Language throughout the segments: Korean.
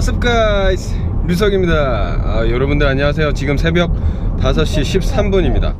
What's up 류석입니다. 아, 여러분들 안녕하세요. 지금 새벽 5시 13분입니다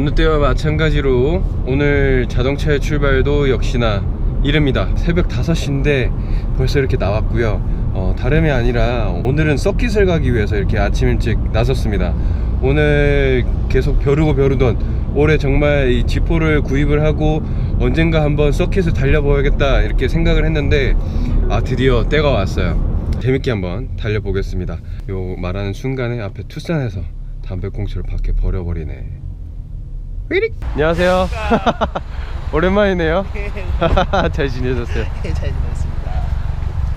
어, 여느 때와 마찬가지로 오늘 자동차의 출발도 역시나 이릅니다. 새벽 5시인데 벌써 이렇게 나왔고요. 어, 다름이 아니라 오늘은 서킷을 가기 위해서 이렇게 아침 일찍 나섰습니다. 오늘 계속 벼르고 벼르던 올해 정말 이 지포를 구입을 하고 언젠가 한번 서킷을 달려보야겠다 이렇게 생각을 했는데 아 드디어 때가 왔어요. 재밌게 한번 달려보겠습니다. 요 말하는 순간에 앞에 투싼에서 담배꽁초를 밖에 버려버리네. 안녕하세요. 오랜만이네요. 잘 지내셨어요? 잘 지냈습니다.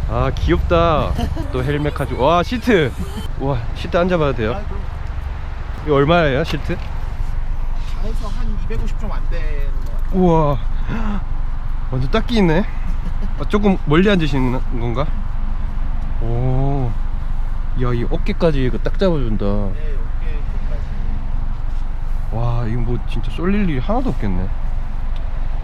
아 귀엽다. 또 헬멧 가지고 와 시트. 와 시트 앉아봐도 돼요? 이거 얼마예요 시트? 가에서 한 250 좀 안 되는 것 같아요. 우와 완전 딱기 있네. 아, 조금 멀리 앉으시는 건가? 오. 야, 이 어깨까지 이거 딱 잡아준다. 네. 와, 이거 뭐 진짜 쏠릴 일이 하나도 없겠네.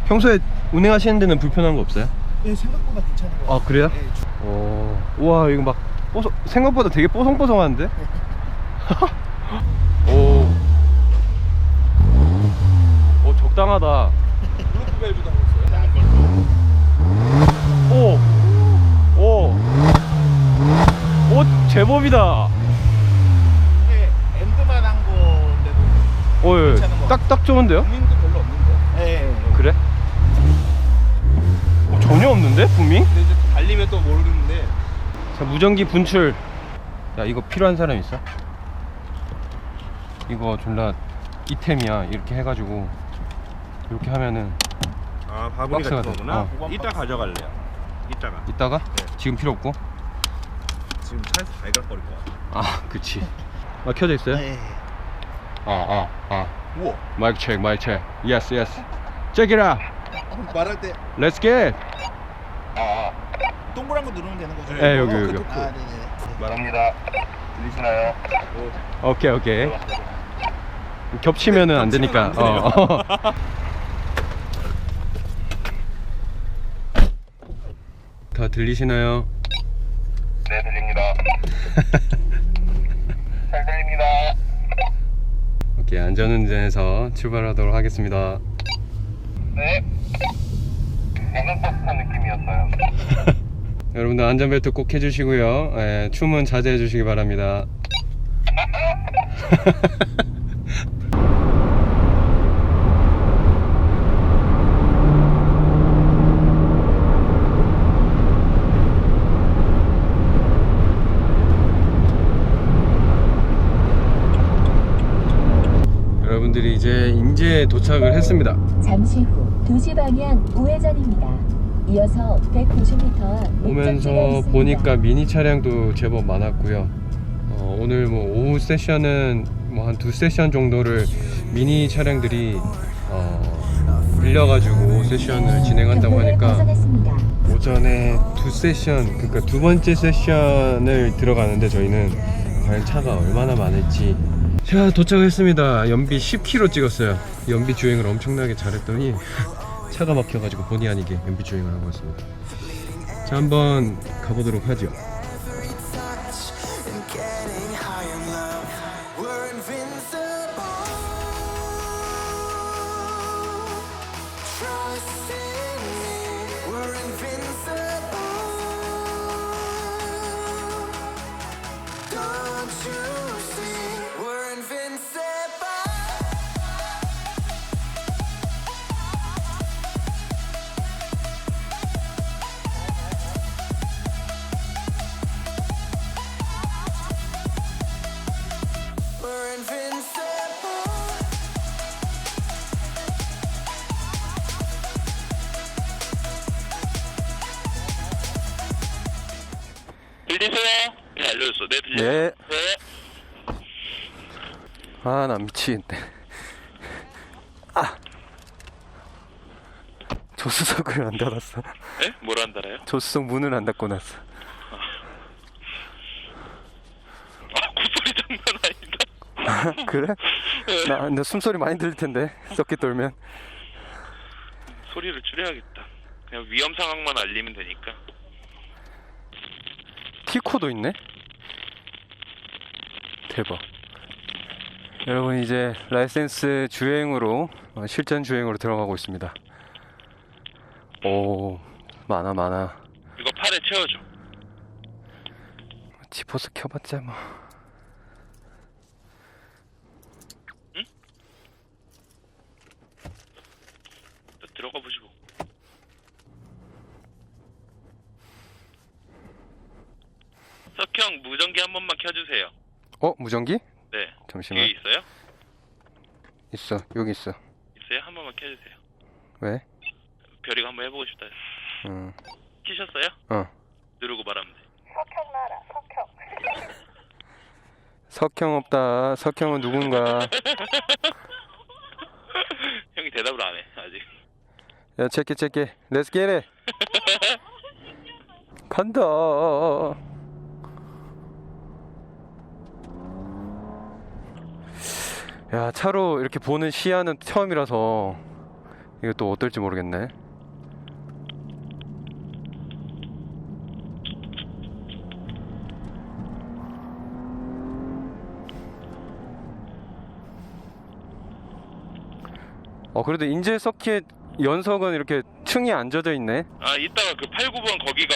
평소에 운행하시는 데는 불편한 거 없어요? 네, 생각보다 괜찮은 것 같아요. 아, 그래요? 네, 주- 오. 우와, 이거 막 뽀송, 생각보다 되게 뽀송뽀송한데? 오. 오, 적당하다. 블루투벨도 달렸어요. 오! 오! 오, 제법이다! 이게 엔드만 한 건데도 오, 예. 딱, 딱 좋은데요? 국민도 별로 없는데. 네. 그래? 어, 전혀 없는데? 분명? 근데 이제 또 달리면 또 모르는데. 자, 무전기 분출. 야, 이거 필요한 사람 있어? 이거 졸라 이템이야. 이렇게 해가지고. 이렇게 하면은 아 바구니 박스가 같은 돼. 거구나. 어. 이따 가져갈래요. 이따가. 이따가? 네. 지금 필요 없고? 지금 차에서 발각거릴 것 같아. 아, 그치. 아, 켜져 있어요? 네. 아, 아, 아. 우와. 마이크 체크, 마이크 체크. Yes, yes. Check it out. 말할 때 Let's get. 동그란 거 누르면 되는 거죠? 네, 여기, 어, 여기. 그- 아, 네네. 네. 말합니다. 들리시나요? 오케이, 오케이. 겹치면은 안 되니까. 어. 다 들리시나요? 네 들립니다. 잘 들립니다. 오케이 안전운전해서 출발하도록 하겠습니다. 네. 오늘버스터 느낌이었어요. 여러분들 안전벨트 꼭 해주시고요. 예, 춤은 자제해 주시기 바랍니다. 여러분들이 이제 인제에 도착을 했습니다. 잠시 후 2시 방향 우회전입니다. 이어서 190m 오면서 보니까 미니 차량도 제법 많았고요. 어, 오늘 뭐 오후 세션은 뭐 한 두 세션 정도를 미니 차량들이 어, 빌려가지고 세션을 진행한다고 하니까. 오전에 두 세션 그러니까 두 번째 세션을 들어가는데 저희는 과연 차가 얼마나 많을지 자 도착했습니다. 연비 10km 찍었어요. 연비 주행을 엄청나게 잘했더니 차가 막혀가지고 본의 아니게 연비 주행을 하고 왔습니다. 자 한번 가보도록 하죠. Don't you see? 예. 네, 아, 나 미치겠네. 아! 조수석을 안 닫았어. 네? 뭘안 달아요? 조수석 문을 안 닫고 났어. 그래? 나, 나 숨소리 많이 들릴 텐데. 썩게 떨면. 소리를 줄여야겠다. 그냥 위험 상황만 알리면 되니까. T코도 있네? 대박. 여러분, 이제 라이센스 주행으로, 어, 실전 주행으로 들어가고 있습니다. 오, 많아, 많아. 이거 팔에 채워줘. 지퍼스 켜봤자 뭐. 또 들어가 보시고. 석형 무전기 한 번만 켜주세요. 어, 무전기? 네. 잠시만. 뒤에 있어요? 있어, 여기 있어. 있어요? 한 번만 켜주세요. 왜? 별이가 한번 해보고 싶다. 해서. 응. 키셨어요? 어. 누르고 말하면 돼. 석형 없다. 석형은 누군가. 형이 대답을 안 해, 아직. 야, 체크, 체크. Let's get it. 간다. 야, 차로 이렇게 보는 시야는 처음이라서 이거 또 어떨지 모르겠네. 어, 그래도 인제 서킷 연석은 이렇게 층이 안 젖어 있네. 아, 이따가 그 8, 9번 거기가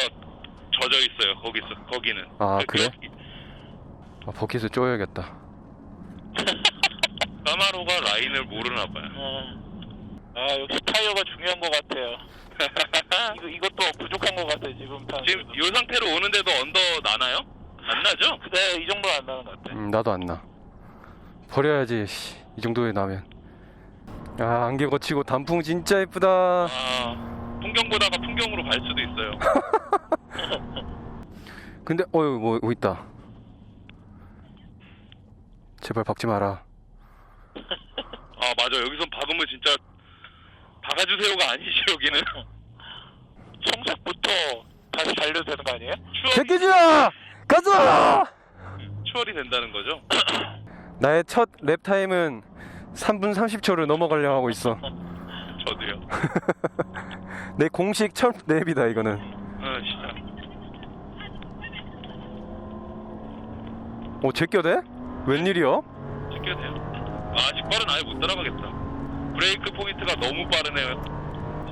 젖어 있어요. 거기 있어, 거기는. 아, 그- 그래? 그- 아, 버킷을 쪼여야겠다. 까마로가 라인을 모르나 봐요. 아 역시 타이어가 중요한 것 같아요. 이거 이것도 부족한 것 같아요 지금 타. 지금 이 상태로 오는데도 언더 나나요? 안 나죠? 네, 이 정도는 안 나는 것 같아요. 음, 나도 안 나. 버려야지, 씨. 이 정도에 나면. 아, 안개 거치고 단풍 진짜 예쁘다. 아, 풍경 보다가 풍경으로 갈 수도 있어요. 근데, 어유 뭐, 뭐 있다. 제발 박지 마라. 아, 맞아. 여기선 박으면 진짜 박아주세요가 아니지, 여기는. 청색부터 다시 달려도 되는 거 아니에요? 추월, 제끼지야! 가자! 추월이 된다는 거죠? 나의 첫 랩 타임은 3분 30초를 넘어가려 하고 있어. 저도요. 내 공식 첫 랩이다, 이거는. 아, 진짜. 오, 제껴대? 웬일이야? 지켜야 돼요. 아, 아직 빠른 아예 못 따라가겠다. 브레이크 포인트가 너무 빠르네요.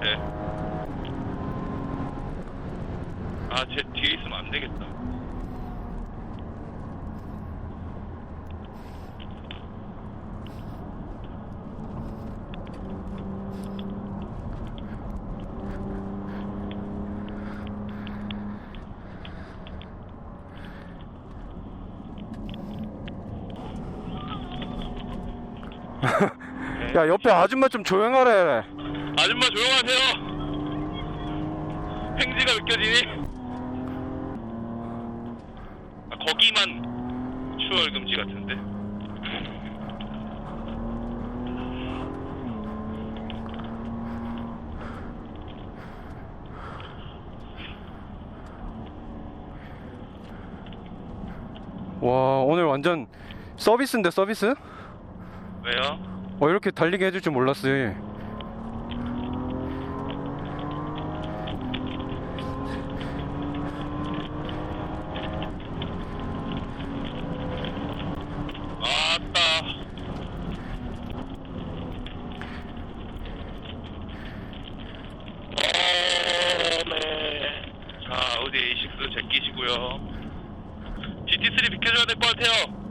제. 아, 제 뒤에 있으면 안 되겠다. 야, 옆에 아줌마 좀 조용하래. 아줌마 조용하세요. 횡지가 느껴지니? 아, 거기만 추월 금지 같은데. 와, 오늘 완전 서비스인데, 서비스? 왜요? 어, 이렇게 달리게 해줄 줄 몰랐어요. 아따. 네. 자, 어디 A6 제끼시고요. GT3 비켜줘야 될 것 같아요.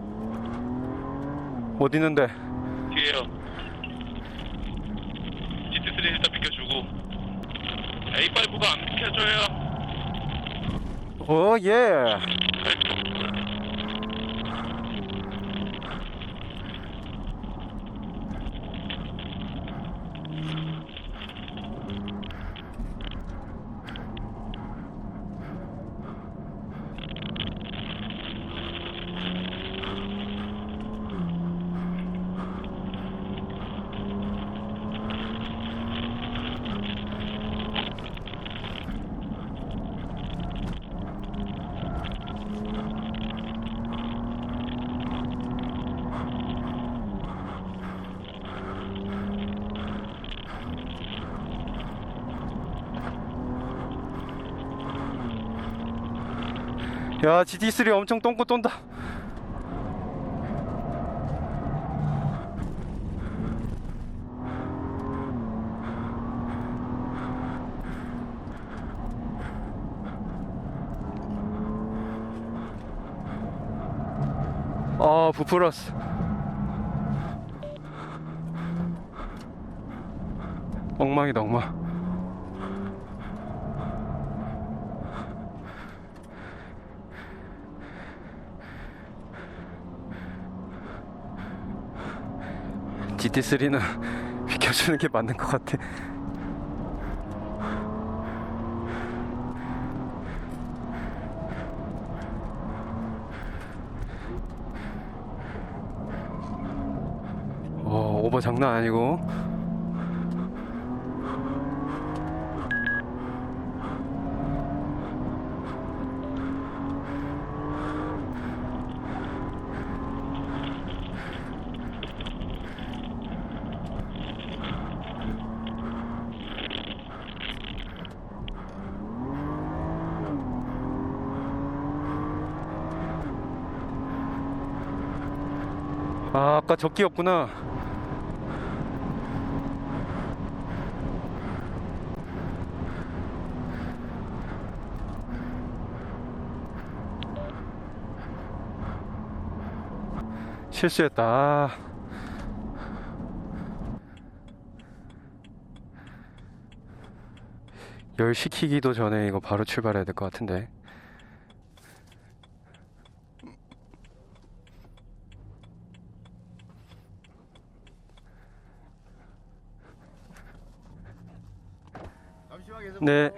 어디 있는데? 뒤에요. GT3 일단 비켜주고. A5가 안 비켜줘요. 어, 예. 야 GT3 엄청 똥꼬 떤다. 아 부풀었어. 엉망이다 엉망 GT3는 비켜주는 게 맞는 것 같아. 어, 오버 장난 아니고. 아, 아까 적기였구나. 실수했다. 아. 열 식히기도 전에 이거 바로 출발해야 될 것 같은데. 네.